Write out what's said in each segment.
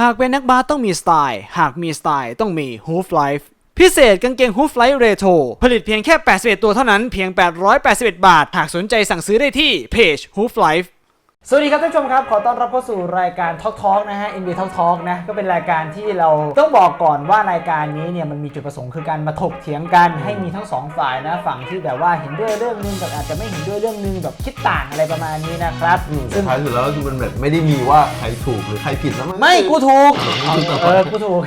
หากเป็นนักบาสต้องมีสไตล์ หากมีสไตล์ต้องมี Hoof Life พิเศษกางเกง Hoof Life Retro ผลิตเพียงแค่ 81 ตัวเท่านั้นเพียง 881 บาท หากสนใจสั่งซื้อได้ที่เพจ Hoof Life สวัสดีครับท่านผู้ชมครับ ขอต้อนรับเข้าสู่รายการท a l k ท a l k นะฮะ NBA Talk Talk นะก็เป็นรายการที่เราต้องบอกก่อนว่ารายการนี้เนี่ยมันมีจุดประสงค์คือการมาถกเถียงกันให้มีทั้งสองฝ่ายนะฝั่งที่แบบว่าเห็นด้วยเรื่องนึงกับอาจจะไม่เห็นด้วยเรื่องนึงแบบคิดต่างอะไรประมาณนี้นะครับแต่ท้ายสุดแล้วคือมันแบบไม่ได้มีว่าใครถูกหรือใครผิดแล้วมันไม่กูถูกไม่ถูกเออกูถูก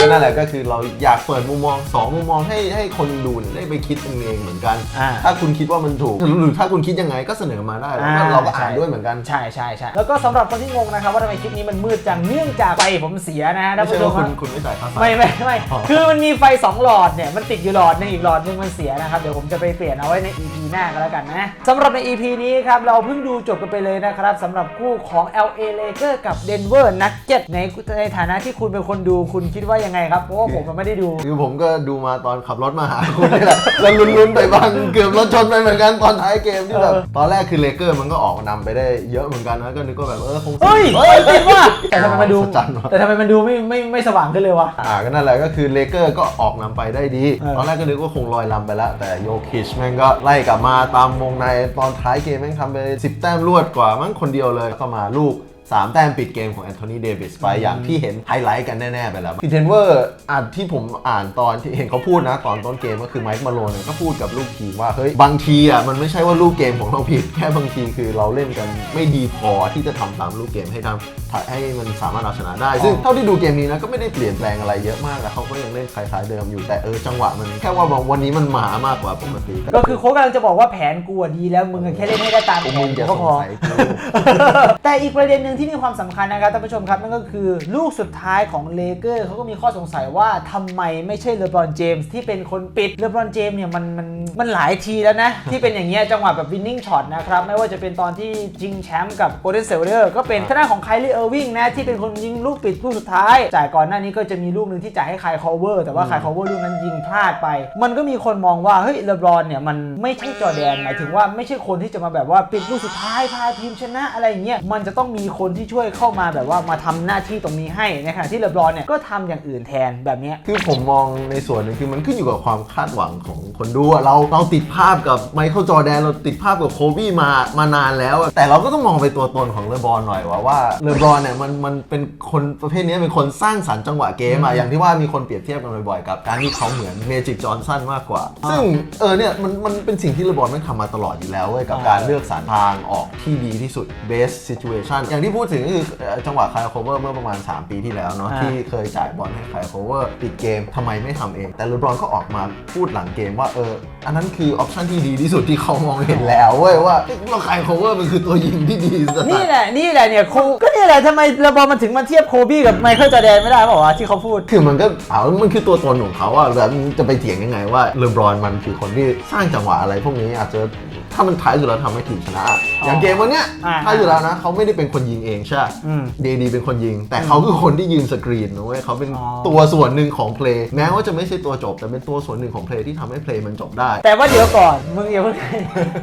ก็นั่นแหละก็คือเราอยากเปิดมุมมองสองมุมมองให้ให้คนดูเนี่ยได้ไปคิดเองเหมือนกันอ่าถ้าคุณคิดว่ามันถูกหรือถ้าคุณคิดยังไงก็เสนอมาได้แล้วก็เราก็อ่านด้วยเหมือนกันใช่ใช่ใช่แล้วก็สำหรับคนที่งงนะครับว่าทำไมคลิปนี้มันมืดจังเนื่องจากไฟผมเสียนะฮะท่าไม่นใช่ผู้ชว่ามครับคุณคุณไม่จ่ายค่าไฟ ไม่ไม่ไม่อ๋อ คือมันมีไฟ 2 หลอดเนี่ย มันติดอยู่หลอดหนึงอีกหลอดหนึงมันเสียนะครับ เดี๋ยวผมจะไปเปลี่ยนเอาไว้ใน EP หน้าก็แล้วกันนะสำหรับใน EP นี้ครับ เราเพิ่งดูจบกันไปเลยนะครับสำหรับคู่ของ LA Lakers กับ Denver Nuggets ในในฐานะที่คุณเป็นคนดูคุณคิดว่ายังไงครับ เพราะว่าผมมันไม่ได้ดู คือผมก็ดูมาตอนขับรถมาหาคุณนี่แหละแล้วลุ้นๆไปบ้างเกือบรถชนไปเหมือนกันตอนท้ายเกมที่แบบเออตอนแรกคือเลเกอร์มันก็ออกนำไปได้เยอะเหมือนกันนะก็นึกว่าแบบเออคงเฮ้ยจริงว่าแต่ทำไมมันดูจันวะแต่ทำไมมันดูไม่ไม่ไม่สว่างขึ้นเลยวะ อ่าก็นั่นแหละก็คือเลเกอร์ก็ออกนำไปได้ดี เออ ตอนแรกก็นึกว่าคงลอยลำไปแล้ว แต่โยคิชแม่งก็ไล่กลับมาตามวงในตอนท้ายเกมแม่งทำไป 10 แต้มรวดกว่ามั้งคนเดียวเลยก็มาลูก 3 แต้มปิดเกมของแอนโทนีเดวิสไปอย่างที่เห็นไฮไลท์กันแน่ ๆ ไปแล้วคือเทนเวอร์อ่านที่ผมอ่านตอนที่เห็นเขาพูดนะ ตอนต้นเกมก็คือไมค์มาโลนก็พูดกับลูกทีมว่า เฮ้ย บางทีอะมันไม่ใช่ว่าลูกเกมของเราผิด แค่บางทีคือเราเล่นกันไม่ดีพอที่จะทำตามลูกเกมให้ทำให้มันสามารถเอาชนะได้ ซึ่งเท่าที่ดูเกมนี้นะก็ไม่ได้เปลี่ยนแปลงอะไรเยอะมากอะเขาก็ยังเล่นคล้ายๆเดิมอยู่แต่เออจังหวะมันแค่ว่าวันนี้มันหมามากกว่าปกติก็คือโค้ชกำลังจะบอกว่าแผนกูอะดีแล้วมึงอะแค่เล่นให้ได้ตามผมแผมึนงกูจะก็สพงอสัยกูแต่อีกประเด็นหนึ่งที่มีความสำคัญนะครับท่านผู้ชมครับนั่นก็คือลูกสุดท้ายของเลเกอร์เขาก็มีข้อสงสัยว่าทำไมไม่ใช่เลบรอนเจมส์ที่เป็นคนปิดเลบรอนเจมส์เนี่ยมันมันมันหลายทีแล้วนะ ที่เป็นอย่างเงี้ยจังหวะแบบวินนิ่งช็อตนะครับ ไม่ว่าจะเป็นตอนที่ชิงแชมป์กับโกลเด้นเซลเดอร์ก็เป็นทางด้านของไคลี่เออร์วิงนะ ที่เป็นคนยิงลูกปิดลูกสุดท้าย จ่ายก่อนหน้านี้ก็จะมีลูกหนึ่งที่จ่ายให้ไคลคอเวอร์แต่ว่าไคลคอเวอร์ลูกนั้นยิงพลาดไป มันก็มีคนมองว่าเฮ้ยเลบรอนเนี่ยมันไม่ใช่จอร์แดนหมายถึงว่าไม่ใช่คนที่จะมาแบบว่าปิดลูกสุดท้ายพาทีมชนะอะไรอย่างเงี้ยมันจะต้องมีคนที่ช่วยเข้ามาแบบว่ามาทำหน้าที่ตรงนี้ให้ในขณะที่เลบรอนเนี่ยก็ทำอย่างอื่นแทนแบบเนี้ยคือผมมองในส่วนหนึงคือมันขึ้นอยู่กับความคาดหวังของคนดูอะเราเราติดภาพกับไมเคิลจอร์แดนเราติดภาพกับโคบี้มามานานแล้วอะแต่เราก็ต้องมองไปตัวตนของเลบรอนหน่อยว่าว่าเลบรอนเนี่ยมันมันเป็นคนประเภทนี้เป็นคนสร้างสรรค์จังหวะเกมอะอย่างที่ว่ามีคนเปรียบเทียบกันบ่อยๆกับการที่เขาเหมือนเมจิกจอห์นสันมากกว่า ซึ่งเออเนี่ยมันมันเป็นสิ่งที่เลบรอนไม่ทำมาตลอดอยู่แล้วเว้ยกับการเลือกสรรทางออกที่ดีที่สุด best situation อย่างที่พูดถึงก็คือเอ่อจังหวะคาร์โคเวอร์เมื่อประมาณ 3 ปีที่แล้วเนาะอ่าที่เคยจ่ายบอลให้ไคลโคเวอร์ปิดเกมทำไมไม่ทำเอง แต่เลบรอนก็ออกมาพูดหลังเกมว่าเอออันนั้นคือออปชันที่ดีที่สุดที่เขามองเห็นแล้วเว้ยว่าเอ้ยเราไคลโคเวอร์มันคือตัวยิงที่ดีสุดนี่แหละนี่แหละเนี่ยโคก็นี่แหละทำไมเลบรอนมันถึงมาเทียบโคบี้กับไมเคิลจอร์แดนไม่ได้เปล่าวะที่เขาพูดคือมันก็เอามันคือตัวตนของเขาอะแบบจะไปเถียงยังไงว่าเลบรอนมันคือคนที่สร้างจังหวะอะไรพวกนี้อาจจะ ถ้ามันท้ายสุดแล้วทำให้ทีมชนะ อย่างเกมวันเนี้ยอ่าท้ายสุดแล้วนะเขาไม่ได้เป็นคนยิงเองใช่ปะอืมเดดีเป็นคนยิง แต่เขาคือคนที่ยืนสกรีนนะเว้ยเขาเป็นอ๋อ ตัวส่วนหนึ่งของเพลย์แม้ว่าจะไม่ใช่ตัวจบ แต่เป็นตัวส่วนหนึ่งของเพลย์ที่ทำให้เพลย์มันจบได้ แต่ว่าเดี๋ยวก่อนมึงอย่าเพิ่ง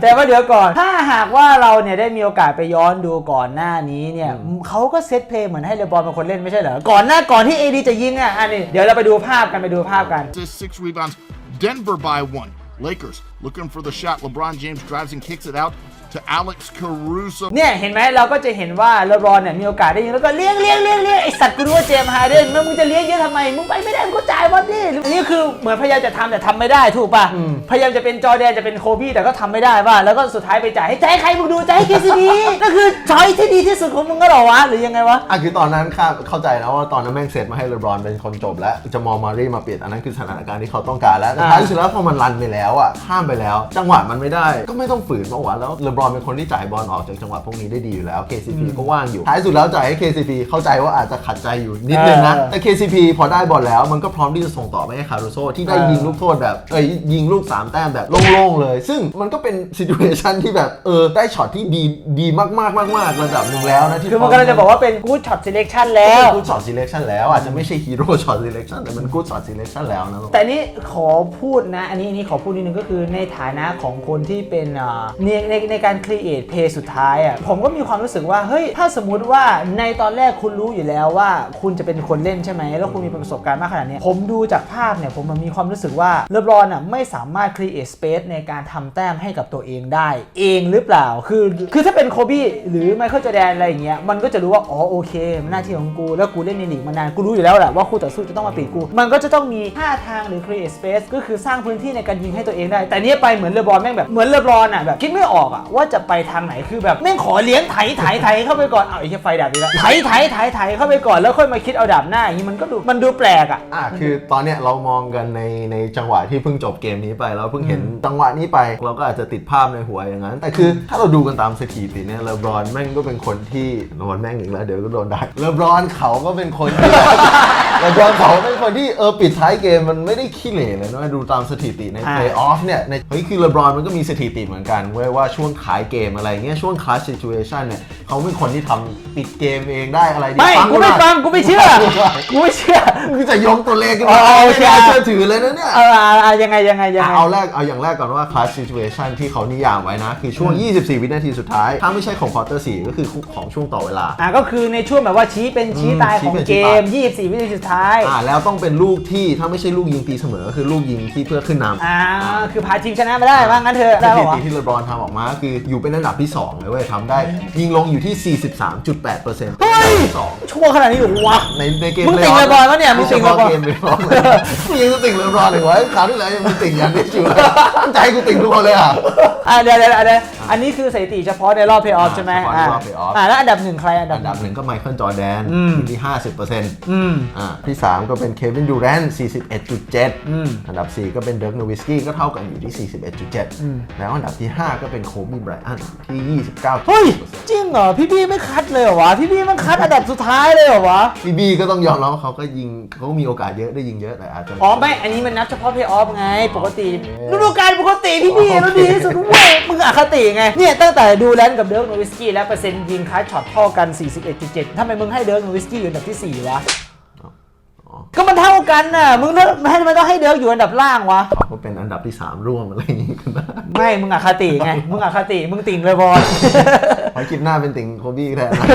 แต่ว่าเดี๋ยวก่อน ถ้าหากว่าเราเนี่ยได้มีโอกาสไปย้อนดูก่อนหน้านี้เนี่ยเขาก็เซตเพลย์เหมือนให้เลบรอนเป็นคนเล่นไม่ใช่เหรอก่อนหน้าก่อนที่เอดีจะยิงอะอันนี้เดี๋ยวเราไปดูภาพกันไปดูภาพกัน assists, six rebounds. Denver by one. Lakers looking for the shot. LeBron James drives and kicks it out to Alex Caruso. เนี่ยเห็นไหมเราก็จะเห็นว่าเลบรอนเนี่ยมีโอกาสได้ยิงแล้วก็เลี้ยงเลี้ยงเลี้ยงเลี้ยงไอสัตว์กูรู้ว่าเจมส์ฮาร์เดนแล้วมึงจะเลี้ยงเยอะทำไม มึงไปไม่ได้มึงก็จ่ายบอลดิอันนี้คือเหมือนพยายามจะทำแต่ทำไม่ได้ถูกป่ะ พยายามจะเป็นจอร์แดนจะเป็นโคบี้แต่ก็ทำไม่ได้ป่ะแล้วก็สุดท้ายไปจ่ายให้จ่ายให้ใครมึงดูจ่ายให้เคซีบีก็คือช้อยที่ดีที่สุดของมึงก็เหรอวะหรือยังไงวะ อะคือตอนนั้นข้าเข้าใจนะว่าตอนนั้นแม่งเซตมาให้เลบรอนเป็นคนจบแล้ว จะมองมารีมาเปลี่ยนอันนั้นคือสถานการณ์ที่เขาต้องการแล้วแต่อ่าท้ายที่สุดแล้วพอมันรันไปแล้วอะข้ามไปแล้ว จังหวะมันไม่ได้ก็ไม่ต้องฝืนเพราะว่าแล้วเลบรอนเป็นคนที่จ่ายบอลออกจากจังหวะพวกนี้ได้ดีอยู่แล้ว KCP ก็ว่างอยู่ ท้ายสุดแล้วจ่ายให้ KCP เข้าใจว่าอาจจะขัดใจอยู่นิดนึงนะเออแต่ KCP พอได้บอลแล้วมันก็พร้อมที่จะส่งต่อไปให้คารุโซที่ได้เออยิงลูกโทษแบบเอ้ยยิงลูกสามแต้มแบบโล่งๆเลย ซึ่งมันก็เป็นซิทูเอชันที่แบบเออได้ช็อตที่ดีดีมากๆมากๆระดับหนึ่งแล้วนะที่คือมันกำลังจะบอกว่าเป็น good shot selection แล้แล้ววกูช็อต selection แล้วอาจจะไม่ใช่ฮีโร่ช็อต selection แต่มันกูช็อต selection แล้วนะแต่นี่ขอพูดนะอันนี้อันนี้ขอพูดนิดนึงก็คือในฐานะของคนที่เป็นอ่าในในในการการครีเอทเพย์สุดท้ายอะผมก็มีความรู้สึกว่าเฮ้ยถ้าสมมุติว่าในตอนแรกคุณรู้อยู่แล้วว่า คุณจะเป็นคนเล่นใช่ไหมแล้วคุณมีประสบการณ์มากขนาดนี้ผมดูจากภาพเนี่ยผมมันมีความรู้สึกว่าเลบรอนอะไม่สามารถครีเอทสเปซในการทำแต้มให้กับตัวเองได้ เองหรือเปล่าคือคือถ้าเป็นโคบี้หรือไมเคิลจอแดนอะไรอย่างเงี้ยมันก็จะรู้ว่าอ๋อโอเคมันหน้าที่ของกู แล้วกูเล่นในลีกมานานกูรู้อยู่แล้วแหละว่าคู่ต่อสู้จะต้องมาปิดกู มันก็จะต้องมีท่าทางหรือ create space ก็คือสร้างพื้นที่ในการยิงให้ตัวเองได้ แต่เนี้ยไปเหมือนเลบรอนแม่งแบบเหมือนเลบรอนอะแบบคิดไม่ออกอะว่าจะไปทางไหนคือแบบแม่งขอเลี้ยงไถไถไถเข้าไปก่อนเอาไอ้เหี้ยไฟดับอีกแล้วไถไถไถไถเข้าไปก่อนแล้วค่อยมาคิดเอาดับหน้าอย่างนี้มันก็ดูมันดูแปลกอะ อะคือตอนเนี้ยเรามองกันในในจังหวะที่เพิ่งจบเกมนี้ไปเราเพิ่งเห็นจังหวะนี้ไป เราก็อาจจะติดภาพในหัวอย่างนั้น แต่คือถ้าเราดูกันตามสถิติเนี่ยเลบรอนแม่งก็เป็นคนที่เลบรอนแม่งอีกแล้วเดี๋ยวก็โดนด่าเลบรอนเขาก็เป็นคนที่ เลบรอนเขาเป็นคนที่เออปิดท้ายเกมมันไม่ได้ขี้เหร่เลยนะดูตามสถิติในอ่า เพลย์ออฟเนี่ยในเฮ้ยคือเลบรอนมันก็มีสถิติเหมือนกันเว้ยว่าช่วงขายเกมอะไรเงี้ยช่วงคลาสซิทูเอชันเนี่ยเขาเป็นคนที่ทำปิดเกมเองได้อะไรดีไม่กูไม่หน่อยฟังกูไม่เชื่อกูไม่เชื่อมึงจะยกตัวเลขขึ้นอ๋มาอโอไม่เคน่าเชื่อถือเลยนะเนี่ยเอออะอะยังไงยังไงยังไงเอาแรกเอาอย่างแรกก่อนว่า class situation ที่เขานิยามไว้นะ คือช่วง 24 วินาทีสุดท้าย ถ้าไม่ใช่ของ quarter 4 ก็คือของช่วงต่อเวลาอะก็คือในช่วงแบบว่าชี้เป็นชี้ตายอืมชี้ของเป็นเกชี้ตายม24 วินาทีสุดท้ายอ่าแล้วต้องเป็นลูกที่ถ้าไม่ใช่ลูกยิงตีเสมอก็คือลูกยิงที่เพื่อขึ้นนำอ่าคือพาทีมชนะมาได้ว่างั้นเถอะสได้ถิปะวะติที่เลบรอนทำออกมาคืออยู่เป็นอันดับที่2เลยเว้ยทำได้ ยิงลงอยู่ที่ 43.8เปอร์เซ็นต์เฮ้ยสองชั่วขนาดนี้เหรือวะ ในในเกมมึงติ่งเลบรอนปะเนี่ยมึงติ่งเลบรอนเกมเลบรอนมึงยังจะติ่งเลบรอนอีกวะคราวที่แล้วยังมึงติ่งยันดิชิวเลยใจกูติ่งทุกคนเลยอะอ่าเดี๋ยวเดี๋ยวเดี๋ยวอันนี้คือสถิติเฉพาะในรอบเพย์ออฟใช่ไหมเฉพาะในรอบ play-off อ่าแล้วอันดับหนึ่งใครอันดับ อันดับหนึ่งก็ไมเคิลจอร์แดนอืมอยู่ที่50%ออืม่าที่3ก็เป็นเควินดูแรน41.7อืมอันดับ4ก็เป็นเดิร์กโนวิสกี้ก็เท่ากันอยู่ที่อืม41.7แล้วอันดับที่5ก็เป็นโคบีไบรอันที่29เฮ้ย จริงเหรอ พี่พี่ไม่คัดเลยเหรอวะ พี่พี่มันคัดอันดับสุดท้ายเลยเหรอวะ บีบีก็ต้องยอมรับว่าเขาก็ยิงเขาก็มีโอกาสเยอะได้ยิงเยอะแต่อาจจะ อ๋อไม่ อันนี้มันนับเฉพาะเพย์ออฟไง ปกติฤดูกาลปกติพี่พี่เราดีที่สุดเว้ยมึงอคติไง เนี่ยตั้งแต่ดูแลนกับเดิร์กโนวิสกี้แล้วเปอร์เซ็นต์ยิงคัดช็อตเท่ากัน 41.7ทำไมมึงให้เดิร์กโนวิสกี้อยู่อันดับที่ 4 วะ ก็มันเท่ากันน่ะ มึงเลือกให้มันต้องให้เดิร์กอยู่อันดับล่างวะ เขาก็เป็นอัน ดับที่ 3 ร่วมอะไรอย่างงี้กันได้ไม่มึงอคติไงมึงอคติมึงติ่งเลยบอลไว้คลิปหน้าเป็นติ่งโคบี้แทนนะ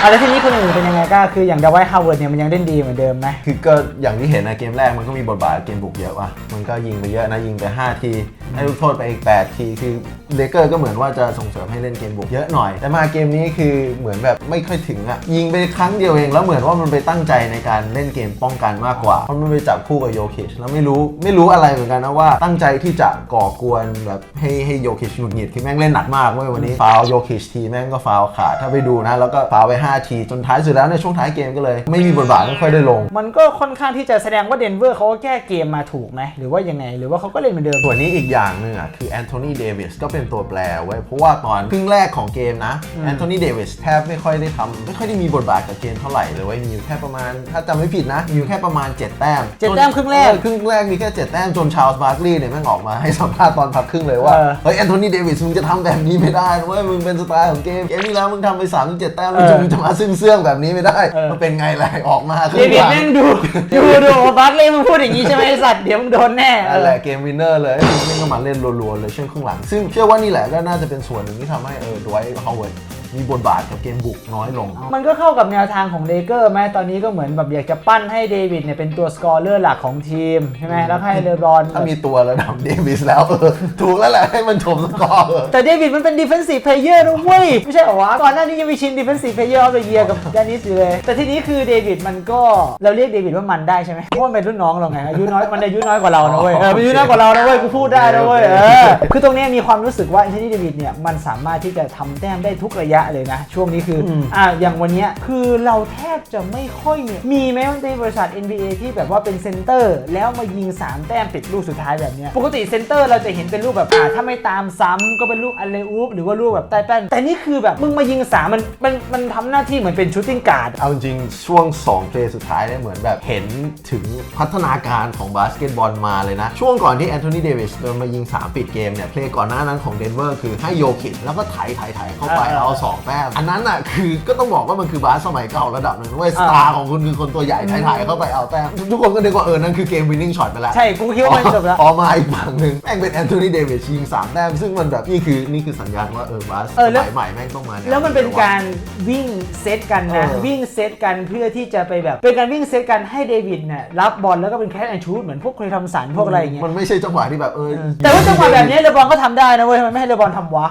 อะแล้วทีนี้คนอื่นเป็นยังไงก็คืออย่างดาวไวท์ฮาวเวิร์ดเนี่ยมันยังเล่นดีเหมือนเดิมไหมคือก็อย่างที่เห็นในะเกมแรกมันก็มีบทบาทเกมบุกเยอะว่ะ มันก็ยิงไปเยอะนะ ยิงไป 5 ทีให้ลูกโทษไปอีก 8 ที คือเลเกอร์ก็เหมือนว่าจะส่งเสริมให้เล่นเกมบุกเยอะหน่อย แต่มาเกมนี้คือเหมือนแบบไม่ค่อยถึงอะ ยิงไปครั้งเดียวเอง แล้วเหมือนว่ามันไปตั้งใจในการเล่นเกมป้องกันมากกว่า เพราะมันไปจับคู่กับโยคิชแล้วไม่รู้ไม่รู้อะไรเหมือนกันนะว่าตั้งใจที่จะก่อกวนแบบให้ให้โยคิชหงุดหงิดคือแม่งเล่นหนักมากเว้ยวันนี้ฟาวโยคิชทีแม่งก็ฟาวขาดถ้าไปดูนะ แล้วก็ฟาวไป 5 ที จนท้ายสุดแล้วในช่วงท้ายเกมก็เลย ไม่มีบทบาทไม่ค่อยได้ลง มันก็ค่อนข้างที่จะแสดงว่าเดนเวอร์เขาก็แก้เกมมาถูกไหมหรือว่ายังไงหรือว่าเขาก็เล่นเหมือนเดิมส่วนนี้อีกอย่างหนึ่งอะคือแอนโทนีเดวิสก็เป็นตัวแปรไว้ยเพราะว่าตอนครึ่งแรกของเกมนะแอนโทนีเดวิสแทบไม่ค่อยได้ทำไม่ค่อยได้มีบทบาทกับเกมเท่าไหร่เลยเว้ยมีอยู่แค่ประมาณ ถ้าจำไม่ผิดนะมีอยู่แค่ประมาณ 7 แต้มเจ็ดแต้มครึ่งแรกเออครึ่งแรกมีแค่7แต้มจนชาลส์บาร์กลีย์เนี่ยแม่งออกมาให้สัมภาษณ์ตอนพักครึ่งเลยว่า เออ เฮ้ยแอนโทนีเดวิสมึงจะทำแบบนี้ไม่ได้นะเว้ยมึงเป็นสไตล์ของเกม เกมที่แล้วมึงทำไป3ามถึงเจ็ดแต้มมึงจะเออมึงจะมาซึ่งเสื่องแบบนี้ไม่ได้เออมันเป็นไงล่ะออกมาคเดรึ่งวิหดลังแม่งดู ดูดูบัคเล่มึงพูดอย่างนี้ใช่ไหมไอ้สัตว์เดี๋ยวมึงโดนแน่นั่นแหละเกมวินเนอร์เลยนี่ก็มาเล่นรัวๆเลยช่วงครึ่งหลัง ซึ่งเชื่อว่านี่แหละก็น่าจะเป็นส่วนหนึ่งที่ทำให้เออดไวท์ฮาวเวิร์ด มีบทบาทกับเกมบุกน้อยลง มันก็เข้ากับแนวทางของเลเกอร์ไหมตอนนี้ก็เหมือนแบบอยากจะปั้นให้เดวิดเนี่ยเป็นตัวสกอร์เลอร์หลักของทีมใช่ไหมแล้วให้เลบรอน ถ้ามีตัวระดับเดวิสแล้วเออถูกแล้วแหละให้มันชมสกอร์เออแต่เดวิดมันเป็น defensive player นะเว้ย ไม่ใช่เหรอวะ ก่อนหน้านี้ยังมีชิน defensive player of the year กับยานิสอยู่เลย แต่ทีนี้คือเดวิดมันก็เราเรียกเดวิดว่ามันได้ใช่ไหมเพราะมันเป็นรุ่นน้องเราไงอายุน้อยมันอายุน้อยกว่าเรานะเว้ยเออมันอายุน้อยกว่าเรานะเว้ยกูพูดได้นะเว้ยเออคือตรงเนี้ยมีความรู้สึกว่าอันนี้เดวิดเนี่ยมันสามารถที่จะทำแต้มได้ทุกระยะเลยนะ ช่วงนี้คือออะอย่างวันเนี้ยคือเราแทบจะไม่ค่อยเนี่ยมีไหมในบริษัท NBA ที่แบบว่าเป็นเซนเตอร์ แล้วมายิงสามแต้มปิดลูกสุดท้ายแบบเนี้ยปกติเซนเตอร์เราจะเห็นเป็นลูกแบบอ่าถ้าไม่ตามซ้ำก็เป็นลูกอันเลอูฟหรือว่าลูกแบบใต้แป้น แต่นี่คือแบบมึงมายิงสามมันมันมันทำหน้าที่เหมือนเป็นชูตติ้งการ์ดเอาจริงๆช่วง 2เพลย์สุดท้ายเนี่ยเหมือนแบบเห็นถึงพัฒนาการของบาสเกตบอลมาเลยนะ ช่วงก่อนที่แอนโทนีเดวิสเดินมายิง 3 ปิดเกมเนี่ยเพลย์ก่อนหน้านั้นของเดนเวอร์คือให้โยคิดแล้วก็ไถไถไถเข้าไปเออเอา22แต้ม อันนั้นอะคือก็ต้องบอกว่ามันคือบาสสมัยเก่าระดับหนึ่งเว้ยสตาร์ของคุณคือคนตัวใหญ่ถ่ายๆเข้าไปเอาแต้ม ทุกคนก็นึกว่าเออนั่นคือเกมวินนิ่งช็อตไปแล้ว ใช่ กูคิดว่ามันจบแล้ว ออกมาอีกฝั่งหนึ่งแม่งเป็นแอนโทนีเดวิสยิง3แต้ม ซึ่งมันแบบนี่คือนี่คือสัญญาณว่าเออบาสเออสแล้ว มัยใหม่แม่งต้องมาแวแล้วมันเป็นการวิ่งเซตกันนะ เออ วิ่งเซตกันเพื่อที่จะไปแบบ เป็นการวิ่งเซตกันให้เดวิดเนี่ยรับบอลแล้วก็เป็นแคชแอนชูดเหมือนพวกเคยทำสันพวกอะไรอย่างเงี้ยมันไม่ใช่จังหวะที่แบบเออแต่ว่าจังหวะแบบนี้เลบรอนก็ทำได้นะเว้ยทำไมไม่ให้เลบรอนทำวะ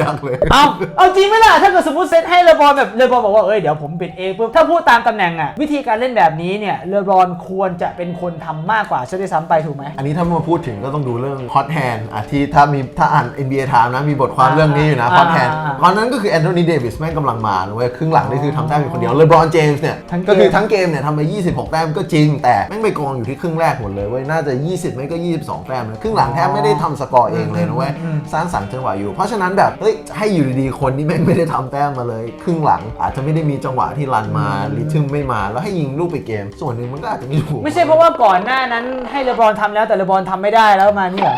ยากเลย เอาเอาจริงไหมล่ะ ถ้าเกิดสมมติเซตให้เลบรอนแบบเลบรอนบอกว่า เอ้ย เดี๋ยวผมปิดเองปุ๊บ ถ้าพูดตามตำแหน่งอะวิธีการเล่นแบบนี้เนี่ยเลบรอนควรจะเป็นคนทำมากกว่าใช่ด้วยซ้ำไปถูกไหม อันนี้ถ้ามาพูดถึงก็ต้องดูเรื่อง hot hand อะที่ถ้ามีถ้าอ่าน NBA Time นะ มีบทความเรื่องนี้อยู่นะ hot hand อ่าตอนนั้นก็คือแอนโทนีเดวิสแม่งกำลังมาเว้ยครึ่งหลังนี่คือทำแต้มอยู่คนเดียวเลบรอนเจมส์เนี่ยทั้งเกม ก็คือทั้งเกมเนี่ยทำไป 26 แต้มก็จริง แต่แม่งไปกองอยู่ที่ครึ่งแรกหมดเลยเว้ยน่าจะ 20 ไม่ก็ 22 แต้มนะครึ่งหลังแทบไม่ได้ทำสกอร์เองเลยนะเว้ยสร้างสรรค์จังหวะอยู่เพราะฉะนั้นแบบเฮ้ยให้อยู่ดีๆคนที่แม่งไม่ได้ทำแต้มมาเลย ครึ่งหลังอาจจะไม่ได้มีจังหวะที่รันมาริทึมไม่มาแล้วให้ยิงลูกไปเกม ส่วนหนึ่งมันก็อาจจะไม่ถูกไม่ใช่เพราะว่าก่อนหน้านั้นให้เลบรอนทำแล้วแต่เลบรอนทำไม่ได้แล้วมานี่เหร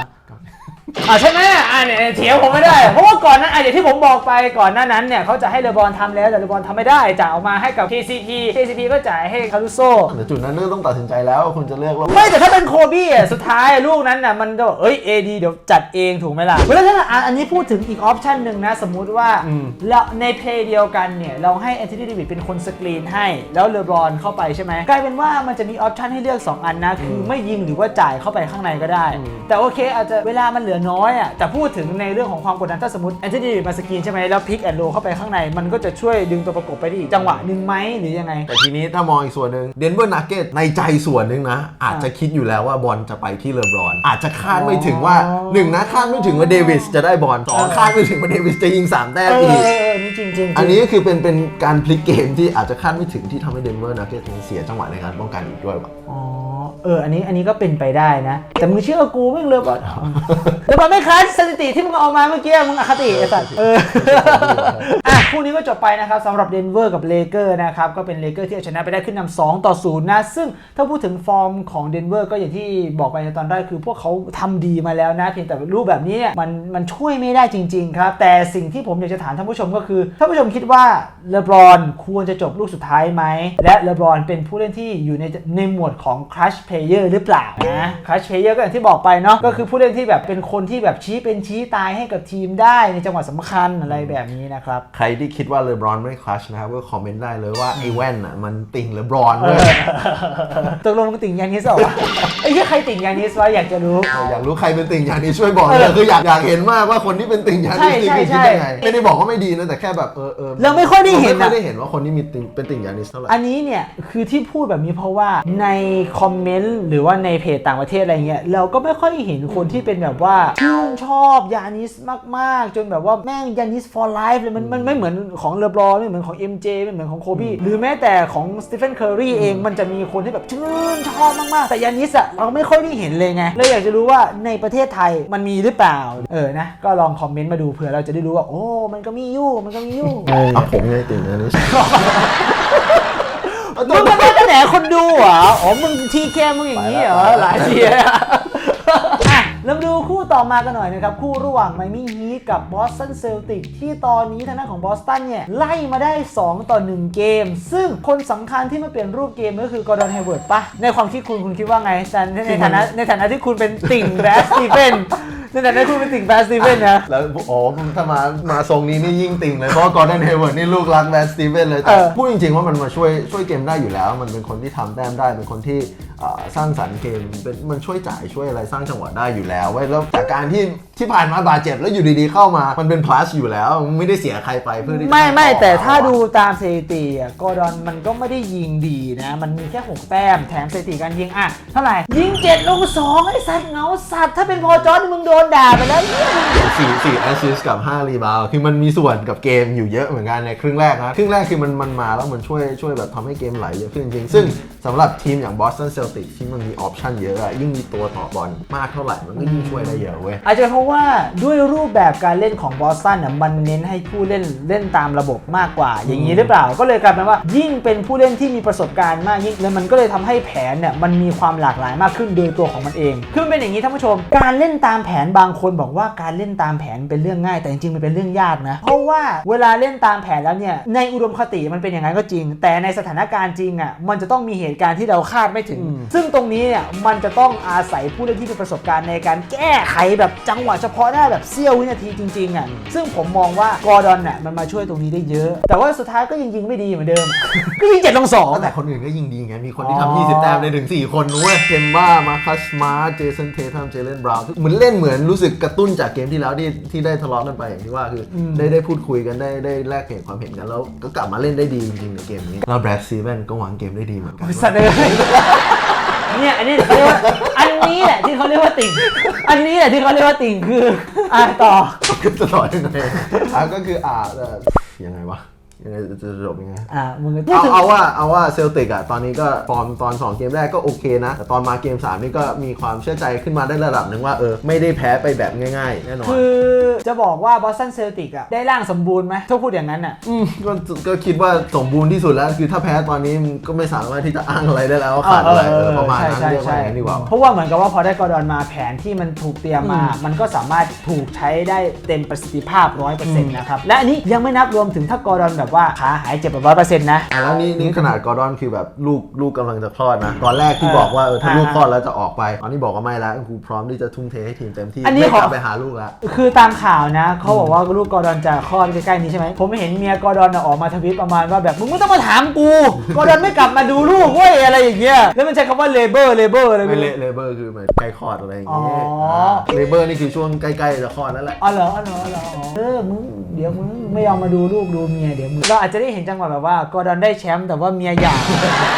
ออ่าใช่ไหมอ่าเนี่ยเถียงผมไม่ได้ เพราะว่าก่อนนั้นอะอย่างที่ผมบอกไปก่อนหน้านั้นเนี่ยเขาจะให้เลบรอนทำแล้วแต่เลบรอนทำไม่ได้จ่ายออกมาให้กับ KCP KCP ก็จ่ายให้คารุโซแต่จุดนั้นเรื่องต้องตัดสินใจแล้วว่าคุณจะเลือกว่าไม่แต่ถ้าเป็นโคบี้อะสุดท้ายลูกนั้นน่ะมันจะบอกเอ้ย AD เดี๋ยวจัดเองถูกไหมล่ะแล้วถ้าอะอันนี้พูดถึงอีกออปชันหนึ่งนะ สมมุติว่าอืมแล้วในเพลย์เดียวกันเนี่ย เราให้แอน o นี d ดวิดเป็นคนสกรีนให้ แล้วเลบรอนเข้าไปใช่ไหมกลายเป็นว่ามันจะมีออปชันให้เลือก 2 อันนะ คือไม่ยิงหรือว่าจ่ายเข้าไปข้างในก็ได้ แต่โอเคอาจจะเวลามันเหลือน้อยอะแต่พูดถึงในเรื่องของความกดดันถ้าสมมติแอน o นี d ดวิดมาสกรีนใช่ไหมแล้วพลิกแอนโลเข้าไปข้างใน มันก็จะช่วยดึงตัวประกบไปได้อีกจังหวะหนึ่งไหมหรือยังไง แต่ทีนี้ถ้ามองอีกส่วนหนึ่งเดนเวอร์นักเก็ตในใจส่วนหนึ่งนะ อาจจะคิดอยู่แล้วว่าบอลจะไปที่เลบรอน อาจจะคาดไม่ถึงว่าอ๋อหนึ่งนะคาดไม่ถึงว่าเดวิสจะได้บอลสองคาดไม่ถึงว่าเดวิสจะยิง3แต้มเอออีกเออเออนี่จริงๆจริงๆอันนี้ก็คือเป็นเป็นการพลิกเกมที่อาจจะคาดไม่ถึงที่ทำให้เดนเวอร์นักเก็ตเสียจังหวะในการป้องกันอีกด้วยว่ะอ๋อเอออันนี้อันนี้ก็เป็นไปได้นะ แต่มึงเชื่อกูไม่งเลยบอลเลยบอลไม่คลาสสถิติที่มึงเอามาเมื่อกี้มึงอคติไอ้สัตว์เออ คู่นี้ก็จบไปนะครับสำหรับเดนเวอร์กับเลเกอร์นะครับก็เป็นเลเกอร์ที่เอาชนะไปได้ขึ้นนำ2ต่อ0นะซึ่งถ้าพูดถึงฟอร์มของเดนเวอร์ก็อย่างที่บอกไปในตอนแรกคือพวกเขาทำดีมาแล้วนะเพียงแต่รูปแบบนี้เนี่ยมันมันช่วยไม่ได้จริงๆครับแต่สิ่งที่ผมอยากจะถามท่านผู้ชมก็คือท่านผู้ชมคิดว่าเลบรอนควรจะจบลูกสุดท้ายไหมและเลบรอนเป็นผู้เล่นที่อยู่ในในหมวดของ crush player หรือเปล่านะ crush player ก็อย่างที่บอกไปเนาะก็คือผู้เล่นที่แบบเป็นคนที่แบบชี้เป็นชี้ตายให้กับทีมได้ในจังหวะสำคัญอะไรแบบนี้นะครับใครที่คิดว่าเลบรอนไม่คลัชนะครับ ก็คอมเมนต์ได้เลยว่าไอ้แว่นอะมันติ่งเลบรอนเลยตกลงมึงติ่งยานิสเหรอวะไอ้ที่ใครติ่งยานิสวะอยากจะรู้ อยากรู้ใครเป็นติ่งยานิสช่วยบอกเลยเออคืออยากอยากเห็นมากว่าคนที่เป็นติ่งยานิสนี่ใช่คือใช่คิดยังไงใช่ไม่ได้บอกว่าไม่ดีนะแต่แค่แบบเออเออเราไม่ค่อยได้เห็นราไม่ค่อยอะได้เห็นว่าคนที่มีติ่งเป็นติ่งยานิสเท่าไหร่อันนี้เนี่ยคือที่พูดแบบนี้เพราะว่าในคอมเมนต์หรือว่าในเพจต่างประเทศอะไรเงี้ยเราก็ไม่ค่อยเห็นคนที่เป็นแบบว่าชื่นชอบยานิสมาก ๆ จนแบบว่าแม่งยานิส for life เลยมันมันไม่เหมือนของเลบรอนไม่เหมือนของ MJ ไม่เหมือนของโคบีหรือแม้แต่ของสตีเฟนเคอร์รีเองมันจะมีคนที่แบบชื่นชอบมาก ๆ แต่ยานิสอะเราไม่ค่อยได้เห็นเลยไงเลยอยากจะรู้ว่าในประเทศไทยมันมีหรือเปล่า เออนะ ก็ลองคอมเมนต์มาดูเผื่อเราจะได้รู้ว่า โอ้ มันก็มีอยู่มันก็มีอยู่เอออะผมไงติ่งยานิสมึงไม่ได้แหนคนดูเหรออ๋อมึงทีแคมึงอย่างนี้เหรอหลายทีอะ ต่อมากันหน่อยนะครับ คู่ระหว่างไมมี่ฮีทกับบอสตันเซลติกที่ตอนนี้ทางด้านของบอสตันเนี่ย ไล่มาได้ 2 ต่อ 1 เกม ซึ่งคนสำคัญที่มาเปลี่ยนรูปเกมก็คือกอร์ดอนเฮเวิร์ดปะในความคิดคุณคุณคิดว่าไงในในฐานะในฐานะที่คุณเป็นติ่งแบสตีเฟน ในฐานะที่คุณเป็นติ่งแบสตีเฟนนะ แล้วโอ้ถ้ามามาทรงนี้นี่ยิ่งติ่งเลย เพราะกอร์ d อนเฮเวิร์ดนี่ลูกรักแบสตีเวนเลยแต่เออพูดจริงๆว่ามันมาช่วยช่วยเกมได้อยู่แล้ว มันเป็นคนที่ทำแต้มได้เป็นคนที่เอ่อสร้างสรรค์เกมเป็นมันช่วยจ่ายช่วยอะไรสร้างจังหวะได้อยู่แล้วเว้ยแล้วจากการที่ ที่ผ่านมาบาดเจ็บแล้วอยู่ดีๆเข้ามา มันเป็น plus อยู่แล้วไม่ได้เสียใครไปเพื่อที่จะไม่ไม่ต่อแต่ถ้าเอดูตามสถิติอะกอร์ดอนมันก็ไม่ได้ยิงดีนะ มันมีแค่6แต้มแถมสถิติการยิงอะเท่าไหร่ ยิง7ลง2ไอ้สัตว์เหงาสัตว์ถ้าเป็นพอจอร์ดมึงโดนด่าไปแล้วเนี่ย สี่สี่แอสซิสกับ 5 รีบาวคือมันมีส่วนกับเกมอยู่เยอะเหมือนกันในครึ่งแรกนะครึ่งแรกคือมันมันมาแล้วมันช่วยช่วยแบบทำให้เกมไหลเยอะขึ้นจริงๆซึ่งสำหรับทีมอย่างบอสตันเซลติกที่มันมีออปชันเยอะอะยิ่งมีตัวต่อบอลมากเท่าไหร่มันก็ยิ่งช่วยได้เยอะเว้ย อาจจะเป็นเพราะว่าด้วยรูปแบบการเล่นของบอสตันน่ะมันเน้นให้ผู้เล่นเล่นตามระบบมากกว่า อย่างนี้หรือเปล่า ก็เลยกลายเป็นว่า ยิ่งเป็นผู้เล่นที่มีประสบการณ์มากยิ่งแล้วมันก็เลยทำให้แผนเนี่ยมันมีความหลากหลายมากขึ้นโดยตัวของมันเองคือมันเป็นอย่างนี้ท่านผู้ชม การเล่นตามแผนบางคนบอกว่าการเล่นตามแผนเป็นเรื่องง่าย แต่จริงๆมันเป็นเรื่องยากนะ เพราะว่าเวลาเล่นตามแผนแล้วเนี่ยในอุดมคติมันเป็นอย่างนั้นก็จริง แต่ในสถานการณ์จริงอะมันจะต้องมีเหตุการณ์ที่เราคาดไม่ถึง ซึ่งตรงนี้เนี่ยมันจะต้องอาศัยผู้เล่นที่มีประสบการณ์ในการแก้ไขแบบจังหวะเฉพาะหน้าแบบเสี้ยววินาทีจริงๆอะซึ่งผมมองว่ากอร์ดอนน่ะมันมาช่วยตรงนี้ได้เยอะ แต่ว่าสุดท้ายก็ยังยิงไม่ดีเหมือนเดิม ก็ยิงเจ็ดลงสองแต่คนอื่นก็ยิงดีไง มีคนอ๋ที่อทำ20แต้มได้ถึง 4 คนนู้ยเทมบ้ามาคัสมาเจสันเททัมเจเลนบราวน์เหมือนเล่นเหมือนรู้สึกกระตุ้นจากเกมที่แล้วที่ที่ได้ทะเลาะกันไปอย่างที่ว่าคืออได้ได้พูดคุยกันได้ได้แลกเปลี่ยนความเห็นกันแล้วก็กลับมาเล่นได้ดีจริงๆในเกมนี้แล้วแบรดซีเวนก็วางเกมได้ดีเหมือนกันสัตว์เลยเนี่ยอันนี้เขาเรียกว่าอัน นี้แหละที่เขาเรียกว่าติ่ง อันนี้แหละที่เขาเรียกว่าติ่งคืออะต่อจะต่อยังไงอะก็คืออ่าเอ่อยังไงวะ ยังไงจะจบยังไงอะมึงพูดเอาถึง เอาว่าเอาว่าเซลติกอะตอนนี้ก็ฟอร์มตอน 2 เกมแรกก็โอเคนะ แต่ตอนมาเกม 3 นี่ก็มีความเชื่อใจขึ้นมาได้ระดับหนึ่งว่าเออไม่ได้แพ้ไปแบบง่ายๆ แน่นอน คือจะบอกว่าบอสตันเซลติกอะได้ร่างสมบูรณ์ไหมถ้าพูดอย่างนั้นอะมก็ก็คิดว่าสมบูรณ์ที่สุดแล้ว คือถ้าแพ้ตอนนี้มันก็ไม่สามารถที่จะอ้างอะไรได้แล้วว่าขาดอะไรเออประมาณนั้นใช่เรียกว่าใช่อย่างนั้นดีกว่า เพราะว่าเหมือนกับว่าพอได้กอร์ดอนมาแผนที่มันถูกเตรียมมา มันก็สามารถถูกใช้ได้เต็มประสิทธิภาพ100%นะครับ และอันนี้ยังไม่นับรวมถึงถ้ากอร์ดอนแบบว่าขาหายเจ็บแบบร้อยเปอร์เซ็นต์นะ อะแล้วนี่นี่ขนาดกอร์ดอนคือแบบลูกลูกกำลังจะคลอดนะ ตอนแรกที่เออบอกว่าเออถ้าอ่าลูกคลอดแล้วจะออกไปตอนนี้บอกว่าไม่แล้วกูพร้อมที่จะทุ่มเทให้ทีมเต็มที่อันนี้ไม่ขอกลับไปหาลูกแล้วคือตามข่าวนะเขาบอกว่าลูกกอร์ดอนจะคลอดใกล้ๆนี้ใช่ไหมผมเห็นเมียกอร์ดอนน่ะออกมาทวิตประมาณว่าแบบมึงไม่ต้องมาถามกู กอร์ดอนไม่กลับมาดูลูกเว้ยอะไรอย่างเงี้ยแล้วมันใช้คำว่าเลเบอร์เลเบอร์อะไรไม่ไม่เลรู้ เลเบอร์คือเหมือนใกล้คลอดอะไรอย่างอ๋เงี้ยอเลเบอร์นี่คือช่วงใกล้ๆจะคลอดนั่นแหละ อ๋อเหรออ๋อเหรออ๋อเหรออ๋อเออมึงเดี๋ยวมึงไม่ยอมมาดูลูกดูเมียเดี๋ยวมึงเราอาจจะได้เห็นจังหวะแบบว่ากอร์ดอนได้แชมป์แต่ว่าเมียหย่า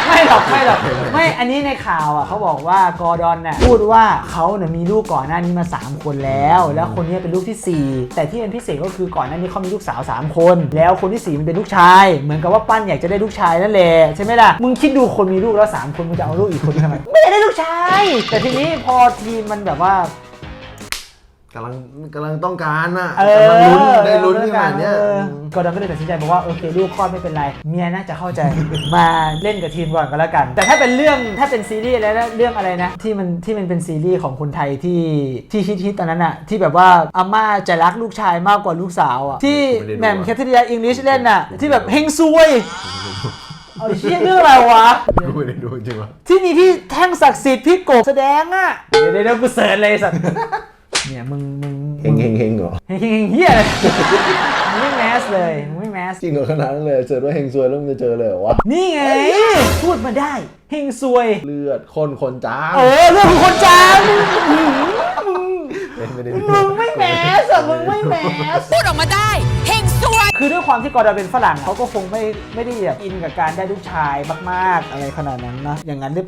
ไม่หรอกไม่หรอกไม่อันนี้ในข่าวอะเขาบอกว่ากอร์ดอนน่ะพูดว่าเขาเนี่ยมีลูกก่อนหน้านี้มา 3 คนแล้ว แล้วคนนี้เป็นลูกที่ 4 แต่ที่เป็นพิเศษก็คือก่อนหน้านี้เขามีลูกสาว 3 คน แล้วคนที่ 4 มันเป็นลูกชาย เหมือนกับว่าปั้นอยากจะได้ลูกชายนั่นแหละใช่ไหมล่ะมึงคิดดูคนมีลูกแล้ว 3 คนมึงจะเอาลูกอีกคนทำไมไม่ได้ลูกชายแต่ทีนี้พอทีมมันแบบว่า กำลังกำลังต้องการน่ะเอกำลังลุ้นอได้ลุ้นขนาดเนี้ยออกอร์ดอนก็เลยตัดสินใจบอกว่าโอเคลูกคลอดไม่เป็นไร เมียน่าจะเข้าใจ มาเล่นกับทีมก่อนก็แล้วกัน แต่ถ้าเป็นเรื่องถ้าเป็นซีรีส์แล้วนะเรื่องอะไรนะ ที่มันที่มันเป็นซีรีส์ของคนไทยที่ที่ฮิตๆตอนนั้นอะที่แบบว่าอาม่าจะรักลูกชายมากกว่าลูกสาวอะที่ไม่ได้ดูแหม่มอะแคทเธอรีนอิงลิชเล่นอะที่แบบเฮงซวยเอาเชี่ยเรื่องอะไรวะดูไม่ได้ดูจริงวะที่มีพี่แท่งศักดิ์สิทธิ์พี่กบแสดงอะเดี๋ยวเดี๋ยวเดี๋ยวกูเสิร์ชเลยไอ้สัตว์ เนี่ยมึงมึงเฮงเฮงเฮงเหรอเฮงๆเฮียเลยมึงไม่แมสเลยมึงไม่แมสจริงเหรอขนาดนั้นเลยเจอว่าเฮงซวยแล้วมึงจะเจอเลยเหรอวะนี่ไง พูดมาได้เฮงซวย เลือดข้นคนจางเออเรื่องของคนจางมึงเป็นไม่ได้มึงไม่แมสอะมึงไม่แมสพูดออกมาได้เฮงซวย คือด้วยความที่กอร์ดอนเป็นฝรั่งเขาก็คงไม่ไม่ได้แบบอินกับการได้ลูกชายมาก ๆ อะไรขนาดนั้นนะอย่างนั้นหรือเปล่า